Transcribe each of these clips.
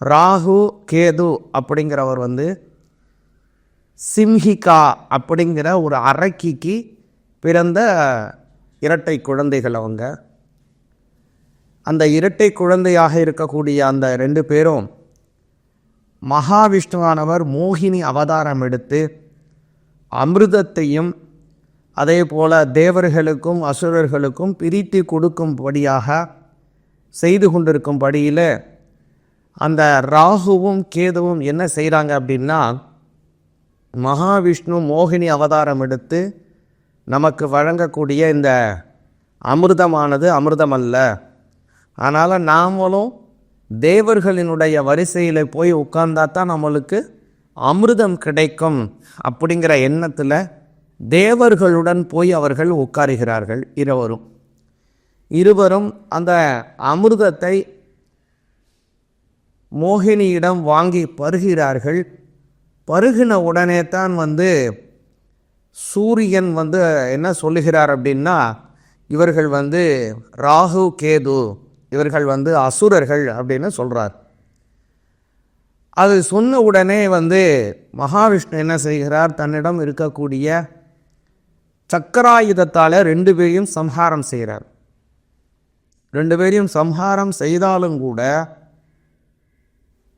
ராகு கேது அப்படிங்கிறவர் வந்து சிம்ஹிகா அப்படிங்கிற ஒரு அரக்கிக்கு பிறந்த இரட்டை குழந்தைகள் அவங்க. அந்த இரட்டை குழந்தையாக இருக்கக்கூடிய அந்த ரெண்டு பேரும் மகாவிஷ்ணுவானவர் மோகினி அவதாரம் எடுத்து அமிர்தத்தையும் அதே போல் தேவர்களுக்கும் அசுரர்களுக்கும் பிரித்து கொடுக்கும்படியாக செய்து கொண்டிருக்கும்படியில் அந்த ராகுவும் கேதுவும் என்ன செய்கிறாங்க அப்படின்னா மகாவிஷ்ணு மோகினி அவதாரம் எடுத்து நமக்கு வழங்கக்கூடிய இந்த அமிர்தமானது அமிர்தம் அல்ல அதனால் நாமளும் தேவர்களினுடைய வரிசையில் போய் உட்கார்ந்தா தான் நம்மளுக்கு அமிர்தம் கிடைக்கும் அப்படிங்கிற எண்ணத்தில் தேவர்களுடன் போய் அவர்கள் உட்காருகிறார்கள் இருவரும். இருவரும் அந்த அமிர்தத்தை மோகினியிடம் வாங்கி பருகிறார்கள். பருகின உடனே தான் வந்து சூரியன் வந்து என்ன சொல்லுகிறார் அப்படின்னா இவர்கள் வந்து ராகு கேது இவர்கள் வந்து அசுரர்கள் அப்படின்னு சொல்கிறார் அது சொன்ன உடனே வந்து மகாவிஷ்ணு என்ன செய்கிறார்? தன்னிடம் இருக்கக்கூடிய சக்கராயுதத்தால் ரெண்டு பேரையும் சம்ஹாரம் செய்கிறார். ரெண்டு பேரையும் சம்ஹாரம் செய்தாலும் கூட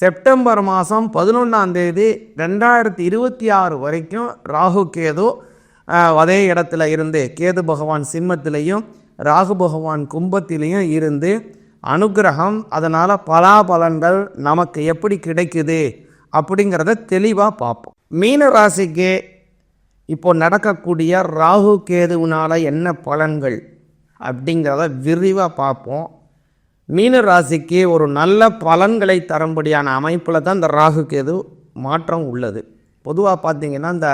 செப்டம்பர் மாதம் பதினொன்றாம் தேதி ரெண்டாயிரத்தி இருபத்தி ஆறு வரைக்கும் ராகு கேது அதே இடத்துல இருந்து கேது பகவான் சிம்மத்திலையும் ராகு பகவான் கும்பத்திலையும் இருந்து அனுகிரகம் அதனால் பலாபலன்கள் நமக்கு எப்படி கிடைக்குது அப்படிங்கிறத தெளிவாக பார்ப்போம். மீன ராசிக்கு இப்போ நடக்கக்கூடிய ராகு கேதுவினால் என்ன பலன்கள் அப்படிங்கிறத விரிவாக பார்ப்போம். மீன ராசிக்கு ஒரு நல்ல பலன்களை தரும்படியான அமைப்பில் தான் இந்த ராகு கேது மாற்றம் உள்ளது. பொதுவாக பார்த்தீங்கன்னா இந்த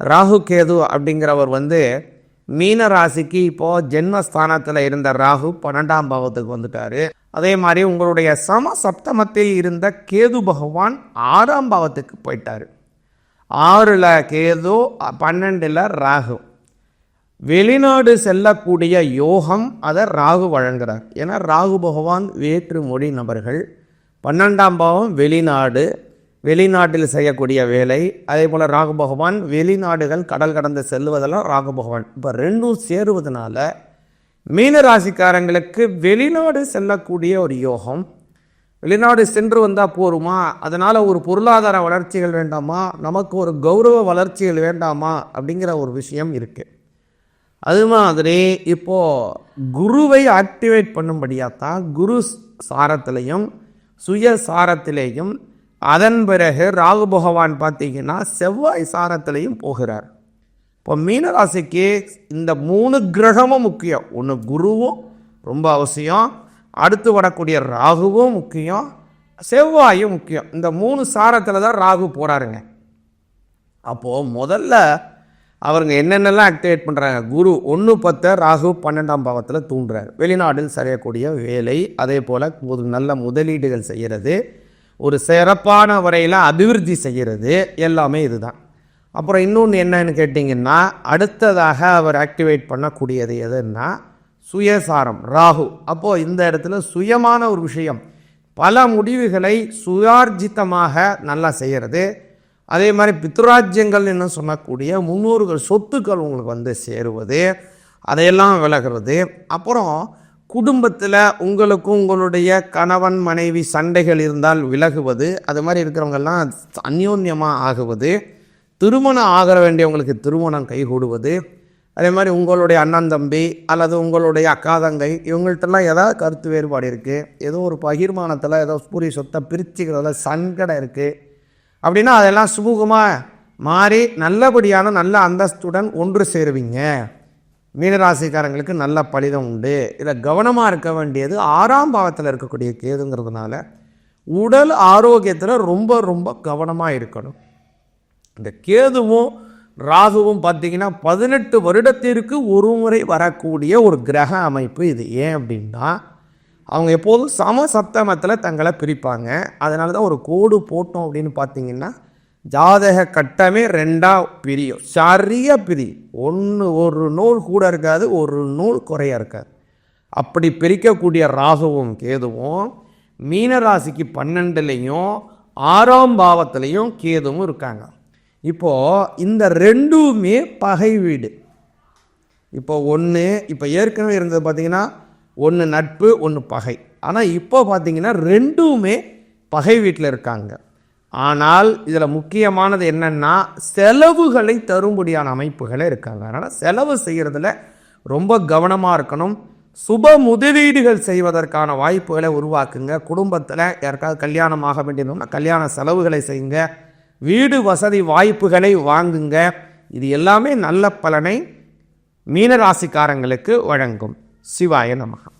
ராகு கேது அப்படிங்கிறவர் வந்து மீன ராசிக்கு இப்போது ஜென்மஸ்தானத்தில் இருந்த ராகு பன்னெண்டாம் பாவத்துக்கு வந்துட்டார். அதே மாதிரி உங்களுடைய சம சப்தமத்தில் இருந்த கேது பகவான் ஆறாம் பாவத்துக்கு போயிட்டார். ஆறில் கேது பன்னெண்டில் ராகு. வெளிநாடு செல்லக்கூடிய யோகம் அதை ராகு வழங்குகிறார் ஏன்னா ராகு பகவான் வேற்று மொழி நபர்கள். பன்னெண்டாம் பாவம் வெளிநாடு. வெளிநாட்டில் செய்யக்கூடிய வேலை. அதே போல் ராகு பகவான் வெளிநாடுகள் கடல் கடந்து செல்லுவதெல்லாம் ராகு பகவான். இப்போ ரெண்டும் சேருவதனால மீன ராசிக்காரங்களுக்கு வெளிநாடு செல்லக்கூடிய ஒரு யோகம். வெளிநாடு சென்று வந்தால் போருமா? அதனால் ஒரு பொருளாதார வளர்ச்சிகள் வேண்டாமா? நமக்கு ஒரு கௌரவ வளர்ச்சிகள் வேண்டாமா? அப்படிங்கிற ஒரு விஷயம் இருக்குது அது மாதிரி இப்போது குருவை ஆக்டிவேட் பண்ணும்படியாக தான் குரு சாரத்திலையும் சுய சாரத்திலேயும் அதன் பிறகு ராகு பகவான் பார்த்தீங்கன்னா செவ்வாய் சாரத்திலையும் போகிறார். இப்போ மீனராசிக்கு இந்த மூணு கிரகமும் முக்கியம். ஒன்று குருவும் ரொம்ப அவசியம். அடுத்து வரக்கூடிய ராகுவும் முக்கியம். செவ்வாயும் முக்கியம். இந்த மூணு சாரத்தில் தான் ராகு போகிறாருங்க அப்போது முதல்ல அவருங்க என்னென்னலாம் ஆக்டிவேட் பண்ணுறாங்க குரு ஒன்று பத்தை ராகு பன்னெண்டாம் பாவத்தில் தூண்டுறார் வெளிநாட்டில் செய்யக்கூடிய வேலை அதே போல் ஒரு நல்ல முதலீடுகள் செய்கிறது ஒரு சிறப்பான வரையில் அபிவிருத்தி செய்கிறது எல்லாமே இதுதான். அப்புறம் இன்னொன்று என்னன்னு கேட்டிங்கன்னா அடுத்ததாக அவர் ஆக்டிவேட் பண்ணக்கூடியது எதுன்னா சுயசாரம் ராகு. அப்போது இந்த இடத்துல சுயமான ஒரு விஷயம். பல முடிவுகளை சுயார்ஜித்தமாக நல்லா செய்கிறது அதே மாதிரி பித்ராஜ்யங்கள் என்ன சொல்லக்கூடிய முன்னோர்கள் சொத்துக்கள் உங்களுக்கு வந்து சேருவது அதையெல்லாம் விலகிறது. அப்புறம் குடும்பத்தில் உங்களுக்கும் உங்களுடைய கணவன் மனைவி சண்டைகள் இருந்தால் விலகுவது அது மாதிரி இருக்கிறவங்கெல்லாம் அந்யோன்யமாக ஆகுவது திருமணம் ஆகிற வேண்டியவங்களுக்கு திருமணம் கைகூடுவது அதே மாதிரி உங்களுடைய அண்ணன் தம்பி அல்லது உங்களுடைய அக்கா தங்கை இவங்கள்ட்டெல்லாம் ஏதாவது கருத்து வேறுபாடு இருக்குது ஏதோ ஒரு பகிர்மானத்தில் ஏதோ பூரி சொத்தை பிரிச்சுக்கிறதுல சங்கடம் இருக்குது அப்படின்னா அதெல்லாம் சுமூகமாக மாறி நல்லபடியான நல்ல அந்தஸ்துடன் ஒன்று சேருவீங்க. மீனராசிக்காரங்களுக்கு நல்ல பலிதம் உண்டு. இதில் கவனமாக இருக்க வேண்டியது ஆறாம் பாவத்தில் இருக்கக்கூடிய கேதுங்கிறதுனால உடல் ஆரோக்கியத்தில் ரொம்ப ரொம்ப கவனமாக இருக்கணும். இந்த கேதுவும் ராகுவும் பார்த்தீங்கன்னா பதினெட்டு வருடத்திற்கு ஒரு முறை வரக்கூடிய ஒரு கிரக அமைப்பு இது. ஏன் அப்படின்னா அவங்க எப்போதும் சம சப்தமத்தில் தங்களை பிரிப்பாங்க. அதனால தான் ஒரு கோடு போட்டோம் அப்படின்னு பார்த்தீங்கன்னா ஜாதக கட்டமே ரெண்டாக பிரியும். சரியாக பிரியும் ஒன்று ஒரு நூல் கூட இருக்காது ஒரு நூல் குறைய இருக்காது. அப்படி பிரிக்கக்கூடிய ராகுவும் கேதுவும் மீனராசிக்கு பன்னெண்டுலேயும் ஆறாம் பாவத்துலேயும் கேதுவும் இருக்காங்க. இப்போது இந்த ரெண்டுமே பகை வீடு. இப்போ ஒன்று இப்போ ஏற்கனவே இருந்தது பார்த்தீங்கன்னா ஒன்று நட்பு ஒன்று பகை. ஆனால் இப்போ பார்த்தீங்கன்னா ரெண்டுமே பகை வீட்டில் இருக்காங்க. ஆனால் இதில் முக்கியமானது என்னென்னா செலவுகளை தரும்படியான அமைப்புகளே இருக்காங்க. அதனால் செலவு செய்கிறதுல ரொம்ப கவனமாக இருக்கணும். சுப முதலீடுகள் செய்வதற்கான வாய்ப்புகளை உருவாக்குங்க. குடும்பத்தில் யாருக்காவது கல்யாணம் ஆக வேண்டியதுன்னா கல்யாண செலவுகளை செய்யுங்க. வீடு வசதி வாய்ப்புகளை வாங்குங்க. இது எல்லாமே நல்ல பலனை மீனராசிக்காரங்களுக்கு வழங்கும். சிவாய நமகம்